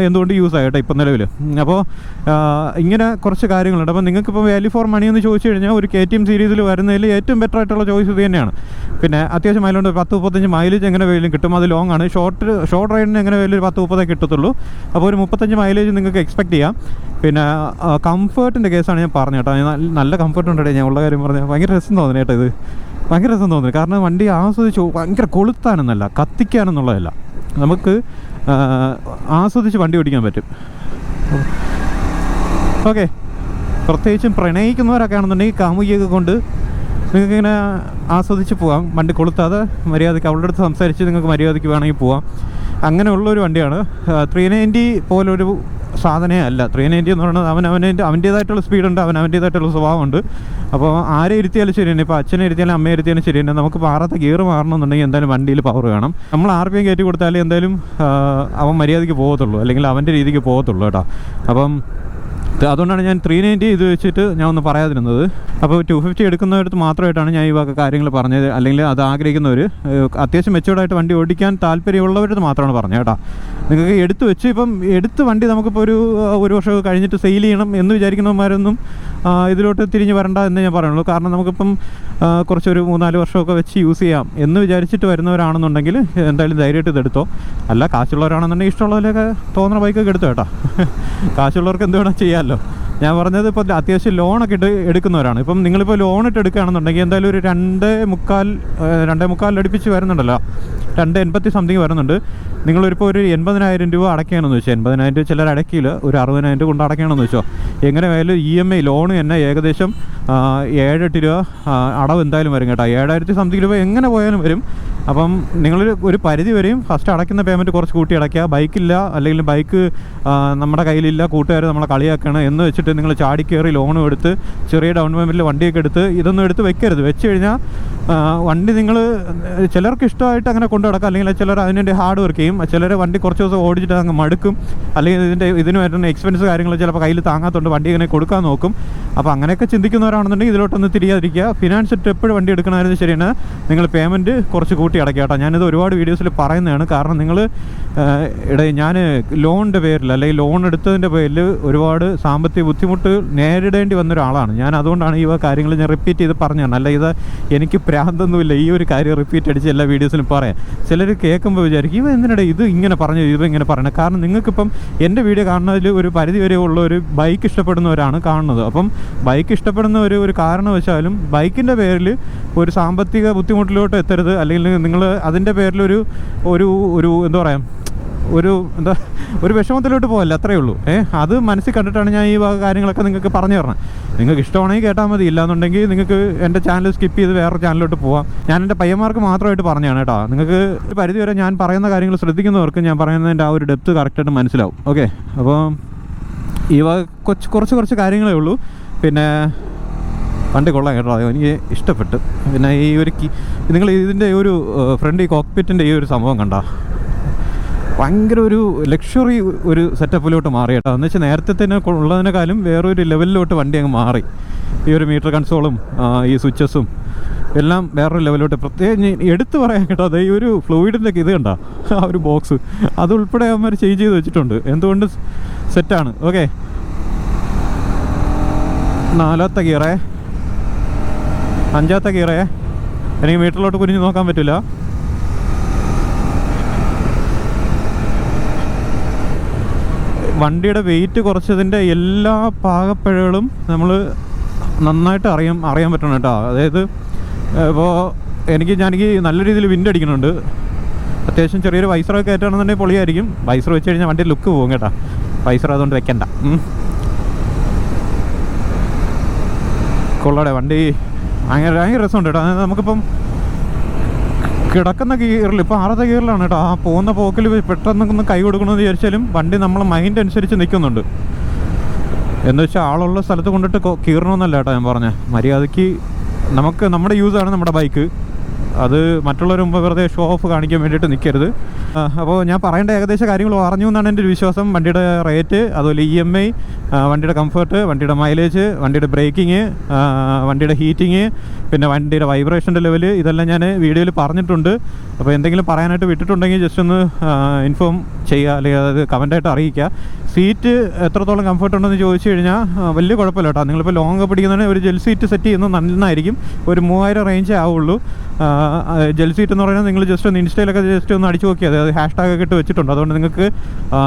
എന്തുകൊണ്ട് യൂസ് ആയിട്ടോ ഇപ്പം നിലവിൽ അപ്പോൾ ഇങ്ങനെ കുറച്ച് കാര്യങ്ങളുണ്ട്. അപ്പോൾ നിങ്ങൾക്കിപ്പോൾ വാല്യൂ ഫോർ മണി എന്ന് ചോദിച്ചു കഴിഞ്ഞാൽ ഒരു കെ ടി എം സീരീസിൽ വരുന്നതിൽ ഏറ്റവും ബെറ്റർ ആയിട്ടുള്ള ചോയ്സ് ഇത് തന്നെയാണ്. പിന്നെ അത്യാവശ്യം മൈലുണ്ട് പത്ത് മുപ്പത്തഞ്ച് മൈലേജ് എങ്ങനെ വേലും കിട്ടും. അത് ലോങ് ആണ്. ഷോർട്ട് ഷോർട്ട് റൈഡിന് എങ്ങനെ വേലും ഒരു പത്ത് മുപ്പതേ കിട്ടത്തുള്ളൂ. അപ്പോൾ ഒരു മുപ്പത്തഞ്ച് മൈലേജ് നിങ്ങൾക്ക് എക്സ്പെക്ട് ചെയ്യാം. പിന്നെ കംഫേർട്ടിന്റെ കേസാണ് ഞാൻ പറഞ്ഞു കേട്ടോ. നല്ല- കംഫർട്ട് ഉണ്ട് ഞാൻ ഉള്ള കാര്യം പറഞ്ഞാൽ ഭയങ്കര രസം തോന്നുന്നു കേട്ടോ ഇത്. ഭയങ്കര രസം തോന്നുന്നു. കാരണം വണ്ടി ആസ്വദിച്ചു ഭയങ്കര കൊളുത്താനെന്നല്ല കത്തിക്കാനെന്നുള്ളതല്ല. നമുക്ക് ആസ്വദിച്ച് വണ്ടി ഓടിക്കാൻ പറ്റും. ഓക്കെ. പ്രത്യേകിച്ചും പ്രണയിക്കുന്നവരൊക്കെ ആണെന്നുണ്ടെങ്കിൽ കാമുകിയൊക്കെ കൊണ്ട് നിങ്ങൾക്ക് ഇങ്ങനെ ആസ്വദിച്ച് പോവാം. വണ്ടി കൊളുത്താതെ മര്യാദയ്ക്ക് അവളുടെ അടുത്ത് സംസാരിച്ച് നിങ്ങൾക്ക് മര്യാദയ്ക്ക് വേണമെങ്കിൽ പോവാം. അങ്ങനെയുള്ളൊരു വണ്ടിയാണ്. ത്രീ നയന്റി പോലൊരു സാധനമേ അല്ല. ത്രീ നയന്റി എന്ന് പറയുന്നത് അവൻ അവന്റെ അവന്റേതായിട്ടുള്ള സ്പീഡുണ്ട് അവൻ അവന്റേതായിട്ടുള്ള സ്വഭാവമുണ്ട്. അപ്പോൾ ആരെ ഇരുത്തിയാലും ശരി തന്നെ ഇപ്പോൾ അച്ഛനെ ഇരുത്തിയാലും അമ്മയെ ഇരുത്തിയാലും ശരി തന്നെ നമുക്ക് പാറത്തെ ഗിയർ മാറണമെന്നുണ്ടെങ്കിൽ എന്തായാലും വണ്ടിയിൽ പവർ വേണം. നമ്മൾ ആർ പി എം കയറ്റി കൊടുത്താലേ എന്തായാലും അവൻ മര്യാദയ്ക്ക് പോകത്തുള്ളൂ അല്ലെങ്കിൽ അവന്റെ രീതിക്ക് പോകത്തുള്ളൂ കേട്ടോ. അപ്പം അതുകൊണ്ടാണ് ഞാൻ ത്രീ നയന്റി ഇത് വെച്ചിട്ട് ഞാൻ ഒന്ന് പറയാതിരുന്നത്. അപ്പോൾ ടു ഫിഫ്റ്റി എടുക്കുന്നവരടുത്ത് മാത്രമായിട്ടാണ് ഞാൻ ഈ വക കാര്യങ്ങൾ പറഞ്ഞത്. അല്ലെങ്കിൽ അത് ആഗ്രഹിക്കുന്നവർ അത്യാവശ്യം മെച്ചോർഡായിട്ട് വണ്ടി ഓടിക്കാൻ താല്പര്യമുള്ളവരുടെ മാത്രമാണ് പറഞ്ഞത് കേട്ടോ. നിങ്ങൾക്ക് എടുത്ത് വെച്ച് ഇപ്പം എടുത്ത് വണ്ടി നമുക്കിപ്പോൾ ഒരു ഒരു വർഷം കഴിഞ്ഞിട്ട് സെയിൽ ചെയ്യണം എന്ന് വിചാരിക്കുന്നവന്മാരൊന്നും ഇതിലോട്ട് തിരിഞ്ഞ് വരണ്ട എന്ന് ഞാൻ പറയുള്ളൂ. കാരണം നമുക്കിപ്പം കുറച്ചൊരു മൂന്നാൽ വർഷമൊക്കെ വെച്ച് യൂസ് ചെയ്യാം എന്ന് വിചാരിച്ചിട്ട് വരുന്നവരാണെന്നുണ്ടെങ്കിൽ എന്തായാലും ധൈര്യമായിട്ട് ഇതെടുത്തോ അല്ല കാശുള്ളവരാണെന്നുണ്ടെങ്കിൽ ഇഷ്ടമുള്ളവരെയൊക്കെ തോന്നുന്ന ബൈക്കൊക്കെ എടുത്തോ കേട്ടോ. കാശുള്ളവർക്ക് എന്ത് വേണം ചെയ്യാമല്ലോ. ഞാൻ പറഞ്ഞത് ഇപ്പോൾ അത്യാവശ്യം ലോണൊക്കെ ഇട്ട് എടുക്കുന്നവരാണ്. ഇപ്പം നിങ്ങളിപ്പോൾ ലോൺ ഇട്ട് എടുക്കുകയാണെന്നുണ്ടെങ്കിൽ എന്തായാലും ഒരു രണ്ട് മുക്കാൽ രണ്ടേ മുക്കാൽ അടുപ്പിച്ച് വരുന്നുണ്ടല്ലോ. രണ്ട് എൺപത്തി സംതിങ് വരുന്നുണ്ട്. നിങ്ങളിപ്പോൾ ഒരു എൺപതിനായിരം രൂപ അടയ്ക്കുകയാണെന്ന് വെച്ചോ. എൺപതിനായിരം രൂപ ചിലർ അടയ്ക്കില്ല ഒരു അറുപതിനായിരം രൂപ കൊണ്ട് അടയ്ക്കുകയാണെന്ന് വെച്ചോ. എങ്ങനെ ആയാലും ഇ എം ഐ ലോൺ തന്നെ ഏകദേശം ഏഴെട്ട് രൂപ അടവ് എന്തായാലും വരും കേട്ടോ. ഏഴായിരത്തി സംതിങ് രൂപ എങ്ങനെ പോയാലും വരും. അപ്പം നിങ്ങൾ ഒരു പരിധി വരെയും ഫസ്റ്റ് അടയ്ക്കുന്ന പേയ്മെന്റ് കുറച്ച് കൂട്ടി അടയ്ക്കുക. ബൈക്കില്ല അല്ലെങ്കിൽ ബൈക്ക് നമ്മുടെ കയ്യിലില്ല കൂട്ടുകാർ നമ്മളെ കളിയാക്കണം എന്ന് വെച്ചിട്ട് നിങ്ങൾ ചാടി കയറി ലോണും എടുത്ത് ചെറിയ ഡൗൺ പേയ്മെന്റിൽ വണ്ടിയൊക്കെ എടുത്ത് ഇതൊന്നും എടുത്ത് വെക്കരുത്. വെച്ച് കഴിഞ്ഞാൽ വണ്ടി നിങ്ങൾ ചിലർക്ക് ഇഷ്ടമായിട്ട് അങ്ങനെ കൊണ്ടു നടക്കാം. അല്ലെങ്കിൽ ചിലർ അതിനുവേണ്ടി ഹാർഡ് വർക്ക് ചെയ്യും. ചിലർ വണ്ടി കുറച്ച് ദിവസം ഓടിച്ചിട്ട് അങ്ങ് മടുക്കും. അല്ലെങ്കിൽ ഇതിന്റെ ഇതിന് എക്സ്പെൻസ് കാര്യങ്ങൾ ചിലപ്പോൾ കയ്യിൽ താങ്ങാത്തതുകൊണ്ട് വണ്ടി ഇങ്ങനെ കൊടുക്കാൻ നോക്കും. അപ്പോൾ അങ്ങനെയൊക്കെ ചിന്തിക്കുന്നവരാണെന്നുണ്ടെങ്കിൽ ഇതിലോട്ടൊന്ന് തിരിയാതിരിക്കുക. ഫിനാൻസ് ഇട്ട് എപ്പോഴും വണ്ടി എടുക്കണമായിരുന്നു ശരിയാണ്. നിങ്ങൾ പേയ്മെന്റ് കുറച്ച് കൂട്ടി അടയ്ക്കുക കേട്ടോ. ഞാനിത് ഒരുപാട് വീഡിയോസിൽ പറയുന്നതാണ്. കാരണം നിങ്ങൾ ഇട ഞാൻ ലോണിന്റെ പേരിൽ അല്ലെങ്കിൽ ലോൺ എടുത്തതിന്റെ പേരിൽ ഒരുപാട് സാമ്പത്തിക ബുദ്ധിമുട്ട് നേരിടേണ്ടി വന്ന ഒരാളാണ് ഞാൻ അതുകൊണ്ടാണ് ഈ കാര്യങ്ങൾ ഞാൻ റിപ്പീറ്റ് ചെയ്ത് പറഞ്ഞതാണ് അല്ല ഇത് എനിക്ക് പ്രാന്തൊന്നുമില്ല. ഈ ഒരു കാര്യം റിപ്പീറ്റ് അടിച്ച് എല്ലാ വീഡിയോസിലും പറയാം. ചിലർ കേൾക്കുമ്പോൾ വിചാരിക്കും ഇവ എന്തിനാണ് ഇത് ഇങ്ങനെ പറഞ്ഞു ഇവ ഇങ്ങനെ പറയണം? കാരണം നിങ്ങൾക്കിപ്പം എന്റെ വീഡിയോ കാണുന്നതിൽ ഒരു പരിധി വരെ ഉള്ള ഒരു ബൈക്ക് ഇഷ്ടപ്പെടുന്നവരാണ് കാണുന്നത്. അപ്പം ബൈക്ക് ഇഷ്ടപ്പെടുന്ന ഒരു ഒരു കാരണവശാലും ബൈക്കിന്റെ പേരിൽ ഒരു സാമ്പത്തിക ബുദ്ധിമുട്ടിലോട്ട് എത്തരുത്. അല്ലെങ്കിൽ നിങ്ങൾ അതിന്റെ പേരിലൊരു ഒരു ഒരു എന്താ പറയുക ഒരു എന്താ ഒരു വിഷമത്തിലോട്ട് പോകല്ല അത്രേ ഉള്ളൂ. ഏ അത് മനസ്സിൽ കണ്ടിട്ടാണ് ഞാൻ ഈ കാര്യങ്ങളൊക്കെ നിങ്ങൾക്ക് പറഞ്ഞു തരണം. നിങ്ങൾക്ക് ഇഷ്ടമാണെങ്കിൽ കേട്ടാൽ മതി. ഇല്ലാന്നുണ്ടെങ്കിൽ നിങ്ങൾക്ക് എന്റെ ചാനൽ സ്കിപ്പ് ചെയ്ത് വേറെ ചാനലിലോട്ട് പോവാം. ഞാൻ എന്റെ പയ്യന്മാർക്ക് മാത്രമായിട്ട് പറഞ്ഞതാണ് കേട്ടോ. നിങ്ങൾക്ക് ഒരു പരിധി വരെ ഞാൻ പറയുന്ന കാര്യങ്ങൾ ശ്രദ്ധിക്കുന്നവർക്ക് ഞാൻ പറയുന്നതിന്റെ ആ ഒരു ഡെപ്ത് കറക്റ്റായിട്ട് മനസ്സിലാവും. ഓക്കെ അപ്പോൾ ഈ വക കുറച്ച് കുറച്ച് കാര്യങ്ങളേ ഉള്ളൂ. പിന്നെ വണ്ടി കൊള്ളാം കേട്ടോ. എനിക്ക് ഇഷ്ടപ്പെട്ടു. പിന്നെ ഈ ഒരു നിങ്ങൾ ഇതിന്റെ ഒരു ഫ്രണ്ട് ഈ കോക്പിറ്റിന്റെ ഈ ഒരു സംഭവം കണ്ടോ? ഭയങ്കര ഒരു ലക്ഷറി ഒരു സെറ്റപ്പിലോട്ട് മാറി കേട്ടോ. എന്ന് വെച്ചാൽ നേരത്തെ തന്നെ ഉള്ളതിനേക്കാളും വേറൊരു ലെവലിലോട്ട് വണ്ടി അങ്ങ് മാറി. ഈ ഒരു മീറ്റർ കൺസോളും ഈ സ്വിച്ചസും എല്ലാം വേറൊരു ലെവലിലോട്ട് പ്രത്യേകം എടുത്തു പറയാൻ കേട്ടോ. അതെ ഈ ഒരു ഫ്ലൂയിഡിന്റെ ഇത് കണ്ട? ആ ഒരു ബോക്സ് അതുൾപ്പെടെ അവന്മാർ ചേഞ്ച് ചെയ്ത് വെച്ചിട്ടുണ്ട്. എന്തുകൊണ്ട് സെറ്റാണ് ഓക്കെ നാലാത്ത ഗിയറേ അഞ്ചാമത്തെ ഗിയറേ എനിക്ക് മീറ്ററിലോട്ട് കുനിഞ്ഞ് നോക്കാൻ പറ്റില്ല. വണ്ടിയുടെ വെയിറ്റ് കുറച്ചതിന്റെ എല്ലാ പാകപ്പിഴകളും നമ്മൾ നന്നായിട്ട് അറിയാം അറിയാൻ പറ്റണം കേട്ടോ. അതായത് ഇപ്പോൾ എനിക്ക് ഞാനെനിക്ക് നല്ല രീതിയിൽ വിൻഡ് അടിക്കുന്നുണ്ട്. അത്യാവശ്യം ചെറിയൊരു വൈസറൊക്കെ കയറ്റുകയാണെന്നുണ്ടെങ്കിൽ പൊളിയായിരിക്കും. വൈസർ വെച്ച് കഴിഞ്ഞാൽ വണ്ടി ലുക്ക് പോകും കേട്ടോ. വൈസർ അതുകൊണ്ട് വെക്കണ്ട. കൊള്ളാടെ വണ്ടി ഭയങ്കര ഭയങ്കര രസമുണ്ട് കേട്ടോ. നമുക്കിപ്പം കിടക്കുന്ന ഗിയറിൽ ഇപ്പോൾ ആറത്തെ ഗിയറിലാണ് കേട്ടോ. ആ പോകുന്ന പോക്കിൽ പെട്ടെന്ന് ഒന്ന് കൈ കൊടുക്കണമെന്ന് വിചാരിച്ചാലും വണ്ടി നമ്മളെ മൈൻഡ് അനുസരിച്ച് നിൽക്കുന്നുണ്ട്. എന്ന് വെച്ചാൽ ആളുള്ള സ്ഥലത്ത് കൊണ്ടിട്ട് കീറണമെന്നല്ല കേട്ടോ ഞാൻ പറഞ്ഞത് മര്യാദയ്ക്ക് നമുക്ക് നമ്മുടെ യൂസാണ് നമ്മുടെ ബൈക്ക് അത് മറ്റുള്ളവർ മുമ്പ് വെറുതെ ഷോ ഓഫ് കാണിക്കാൻ വേണ്ടിയിട്ട് നിൽക്കരുത് അപ്പോൾ ഞാൻ പറയേണ്ട ഏകദേശം കാര്യങ്ങൾ പറഞ്ഞു എന്നാണ് എന്റെ ഒരു വിശ്വാസം. വണ്ടിയുടെ റേറ്റ് അതുപോലെ ഇ എം ഐ വണ്ടിയുടെ കംഫർട്ട് വണ്ടിയുടെ മൈലേജ് വണ്ടിയുടെ ബ്രേക്കിങ് വണ്ടിയുടെ ഹീറ്റിങ് പിന്നെ വണ്ടിയുടെ വൈബ്രേഷന്റെ ലെവൽ ഇതെല്ലാം ഞാൻ വീഡിയോയിൽ പറഞ്ഞിട്ടുണ്ട്. അപ്പോൾ എന്തെങ്കിലും പറയാനായിട്ട് വിട്ടിട്ടുണ്ടെങ്കിൽ ജസ്റ്റ് ഒന്ന് ഇൻഫോം ചെയ്യുക അല്ലെങ്കിൽ അതായത് കമന്റായിട്ട് അറിയിക്കുക. സീറ്റ് എത്രത്തോളം കംഫർട്ട് ഉണ്ടെന്ന് ചോദിച്ചു കഴിഞ്ഞാൽ വലിയ കുഴപ്പമില്ല കേട്ടോ. നിങ്ങളിപ്പോൾ ലോങ്ങ് പിടിക്കുന്നതിന് ഒരു ജെൽ സീറ്റ് സെറ്റ് ചെയ്യുന്നത് നന്നായിരിക്കും. ഒരു മൂവായിരം റേഞ്ചേ ആവുള്ളൂ. ആ, ആ, ജെൽ സീറ്റ് എന്ന് പറയുന്നത് നിങ്ങൾ ജസ്റ്റ് ഒന്ന് ഇൻസ്റ്റയിലൊക്കെ ജസ്റ്റ് ഒന്ന് അടിച്ചു നോക്കിയാൽ അതായത് ഹാഷ് ടാഗ് ഒക്കെ ഇട്ട് വെച്ചിട്ടുണ്ട്. അതുകൊണ്ട് നിങ്ങൾക്ക്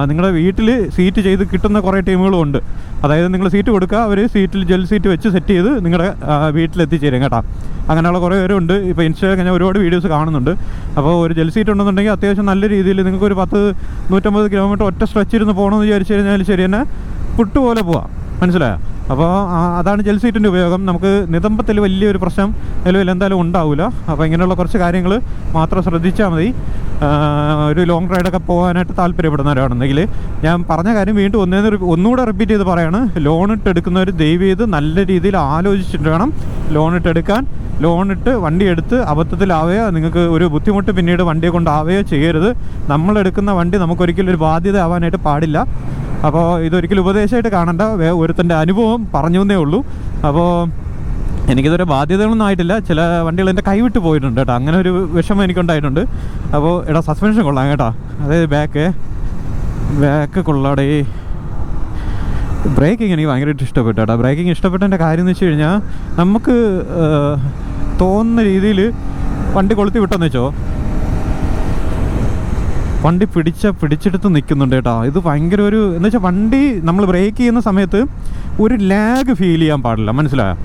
നിങ്ങളുടെ വീട്ടിൽ സീറ്റ് ചെയ്ത് കിട്ടുന്ന കുറേ ടീമുകളും ഉണ്ട്. അതായത് നിങ്ങൾ സീറ്റ് കൊടുക്കുക അവർ സീറ്റിൽ ജെൽ സീറ്റ് വെച്ച് സെറ്റ് ചെയ്ത് നിങ്ങളുടെ വീട്ടിലെത്തിച്ചേരും കേട്ടോ. അങ്ങനെയുള്ള കുറേ പേരുണ്ട്. ഇപ്പോൾ ഇൻസ്റ്റയിലൊക്കെ ഞാൻ ഒരുപാട് വീഡിയോസ് കാണുന്നുണ്ട്. അപ്പോൾ ഒരു ജെൽ സീറ്റ് ഉണ്ടെന്നുണ്ടെങ്കിൽ അത്യാവശ്യം നല്ല രീതിയിൽ നിങ്ങൾക്ക് ഒരു പത്ത് നൂറ്റമ്പത് കിലോമീറ്റർ ഒറ്റ സ്ട്രെച്ചിരുന്ന് പോകണമെന്ന് വിചാരിച്ചു കഴിഞ്ഞാൽ ശരി. തന്നെ പുട്ടുപോലെ പോവാം. മനസ്സിലായോ? അപ്പോൾ അതാണ് ജെൽ സീറ്റിന്റെ ഉപയോഗം. നമുക്ക് നിതമ്പത്തിൽ വലിയൊരു പ്രശ്നം നിലവിൽ എന്തായാലും ഉണ്ടാവില്ല അപ്പോൾ ഇങ്ങനെയുള്ള കുറച്ച് കാര്യങ്ങൾ മാത്രം ശ്രദ്ധിച്ചാൽ മതി. ഒരു ലോങ് റൈഡൊക്കെ പോകാനായിട്ട് താല്പര്യപ്പെടുന്നവരാണെന്നെങ്കിൽ ഞാൻ പറഞ്ഞ കാര്യം വീണ്ടും ഒന്നേ ഒന്നുകൂടെ റിപ്പീറ്റ് ചെയ്ത് പറയാണ്. ലോൺ ഇട്ട് എടുക്കുന്നവർ ദയവ് ചെയ്ത് നല്ല രീതിയിൽ ആലോചിച്ചിട്ട് വേണം ലോൺ ഇട്ട് എടുക്കാൻ. ലോൺ ഇട്ട് വണ്ടി എടുത്ത് അബദ്ധത്തിലാവുകയോ നിങ്ങൾക്ക് ഒരു ബുദ്ധിമുട്ട് പിന്നീട് വണ്ടിയെ കൊണ്ടാവുകയോ ചെയ്യരുത്. നമ്മളെടുക്കുന്ന വണ്ടി നമുക്കൊരിക്കലും ഒരു ബാധ്യത ആവാനായിട്ട് പാടില്ല. അപ്പോൾ ഇതൊരിക്കലും ഉപദേശമായിട്ട് കാണണ്ട. ഒരുത്തന്റെ അനുഭവം പറഞ്ഞു എന്നേ ഉള്ളൂ. അപ്പോൾ എനിക്കിതൊരു ബാധ്യതകളൊന്നും ആയിട്ടില്ല. ചില വണ്ടികൾ എന്റെ കൈവിട്ട് പോയിട്ടുണ്ട് കേട്ടോ. അങ്ങനെ ഒരു വിഷമം എനിക്കുണ്ടായിട്ടുണ്ട്. അപ്പോൾ എടാ സസ്പെൻഷൻ കൊള്ളാം കേട്ടോ. അതായത് ബാക്ക് ബാക്ക് കൊള്ളാടേ. ബ്രേക്കിംഗ് എനിക്ക് ഭയങ്കരമായിട്ട് ഇഷ്ടപ്പെട്ടു കേട്ടോ. ബ്രേക്കിംഗ് ഇഷ്ടപ്പെട്ടതിന്റെ കാര്യം എന്ന് വെച്ച് കഴിഞ്ഞാൽ നമുക്ക് തോന്നുന്ന രീതിയിൽ വണ്ടി കൊളുത്തി വിട്ടെന്ന് വെച്ചോ. വണ്ടി പിടിച്ച പിടിച്ചെടുത്ത് നിൽക്കുന്നുണ്ട് കേട്ടോ. ഇത് ഭയങ്കര ഒരു എന്ന് വെച്ചാൽ വണ്ടി നമ്മൾ ബ്രേക്ക് ചെയ്യുന്ന സമയത്ത് ഒരു ലാഗ് ഫീൽ ചെയ്യാൻ പാടില്ല. മനസ്സിലായോ?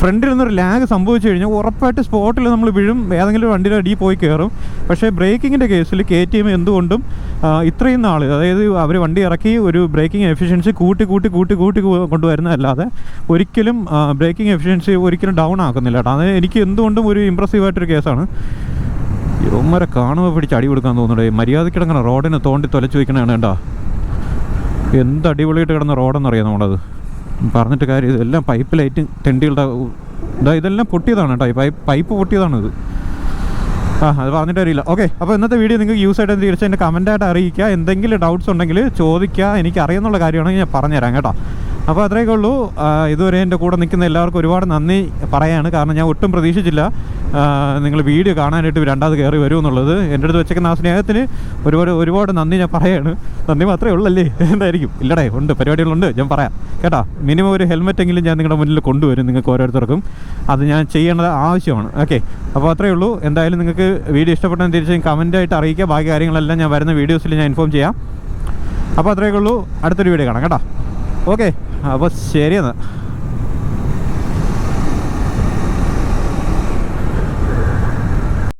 ഫ്രണ്ടിൽ നിന്നൊരു ലാഗ് സംഭവിച്ചു കഴിഞ്ഞാൽ ഉറപ്പായിട്ട് സ്പോട്ടിൽ നമ്മൾ വീഴും. ഏതെങ്കിലും വണ്ടിയുടെ അടിയിൽ പോയി കയറും പക്ഷേ ബ്രേക്കിങ്ങിന്റെ കേസിൽ കെ ടി എം എന്തുകൊണ്ടും ഇത്രയും നാൾ അതായത് അവർ വണ്ടി ഇറക്കി ഒരു ബ്രേക്കിംഗ് എഫിഷ്യൻസി കൂട്ടി കൂട്ടി കൂട്ടി കൂട്ടി കൊണ്ടുവരുന്നതല്ലാതെ ഒരിക്കലും ബ്രേക്കിംഗ് എഫിഷ്യൻസി ഒരിക്കലും ഡൗൺ ആക്കുന്നില്ല കേട്ടോ. അത് എനിക്ക് എന്തുകൊണ്ടും ഒരു ഇമ്പ്രസീവായിട്ടൊരു കേസാണ്. ഇവന്മാരെ കാണുമ്പോൾ പിടിച്ച് അടി കൊടുക്കാൻ തോന്നുന്നുണ്ട്. മര്യാദയ്ക്ക് കിടങ്ങണ റോഡിനെ തോണ്ടി തൊലച്ച് വയ്ക്കണേ കേട്ടോ എന്ത് അടിപൊളിയായിട്ട് കിടന്ന റോഡെന്നറിയാം നമ്മളത്. പറഞ്ഞിട്ട് കാര്യം ഇതെല്ലാം പൈപ്പ് ലൈറ്റ് തെണ്ടികളുടെ ഇതാ ഇതെല്ലാം പൊട്ടിയതാണ് കേട്ടോ. പൈപ്പ് പൈപ്പ് പൊട്ടിയതാണിത് ആ അത് പറഞ്ഞിട്ട് അറിയില്ല ഓക്കെ അപ്പോൾ ഇന്നത്തെ വീഡിയോ നിങ്ങൾക്ക് യൂസ് ആയിട്ട് തീർച്ചയായും എന്റെ കമന്റായിട്ട് അറിയിക്കുക. എന്തെങ്കിലും ഡൗട്ട്സ് ഉണ്ടെങ്കിൽ ചോദിക്കുക. എനിക്ക് അറിയാമെന്നുള്ള കാര്യമാണെങ്കിൽ ഞാൻ പറഞ്ഞുതരാം കേട്ടോ. അപ്പോൾ അത്രയൊക്കെ ഉള്ളൂ. ഇതുവരെ എന്റെ കൂടെ നിൽക്കുന്ന എല്ലാവർക്കും ഒരുപാട് നന്ദി പറയാണ്. കാരണം ഞാൻ ഒട്ടും പ്രതീക്ഷിച്ചില്ല. നിങ്ങൾ വീഡിയോ കാണാനായിട്ട് രണ്ടാമത് കയറി വരും എന്നുള്ളത്. എന്റെ അടുത്ത് വെച്ചേക്കുന്ന ആ സ്നേഹത്തിന് ഒരുപാട് ഒരുപാട് നന്ദി ഞാൻ പറയാണ്. നന്ദി മാത്രമേ ഉള്ളല്ലേ? എന്തായിരിക്കും? ഇല്ലടേ ഉണ്ട്. പരിപാടികളുണ്ട്. ഞാൻ പറയാം. കേട്ടോ മിനിമം ഒരു ഹെൽമെറ്റ് എങ്കിലും ഞാൻ നിങ്ങളുടെ മുന്നിൽ കൊണ്ടുവരും നിങ്ങൾക്ക് ഓരോരുത്തർക്കും. അത് ഞാൻ ചെയ്യേണ്ടത് ആവശ്യമാണ്. ഓക്കെ അപ്പോൾ അത്രയേ ഉള്ളൂ. എന്തായാലും നിങ്ങൾക്ക് വീഡിയോ ഇഷ്ടപ്പെട്ടെന്ന് തിരിച്ചും കമന്റായിട്ട് അറിയിക്കുക. ബാക്കി കാര്യങ്ങളെല്ലാം ഞാൻ വരുന്ന വീഡിയോസിൽ ഞാൻ ഇൻഫോം ചെയ്യാം. അപ്പോൾ അത്രയൊക്കെ ഉള്ളൂ. അടുത്തൊരു വീഡിയോ കാണാം. കേട്ടോ. ഓക്കെ അപ്പോൾ ശരി എന്നാൽ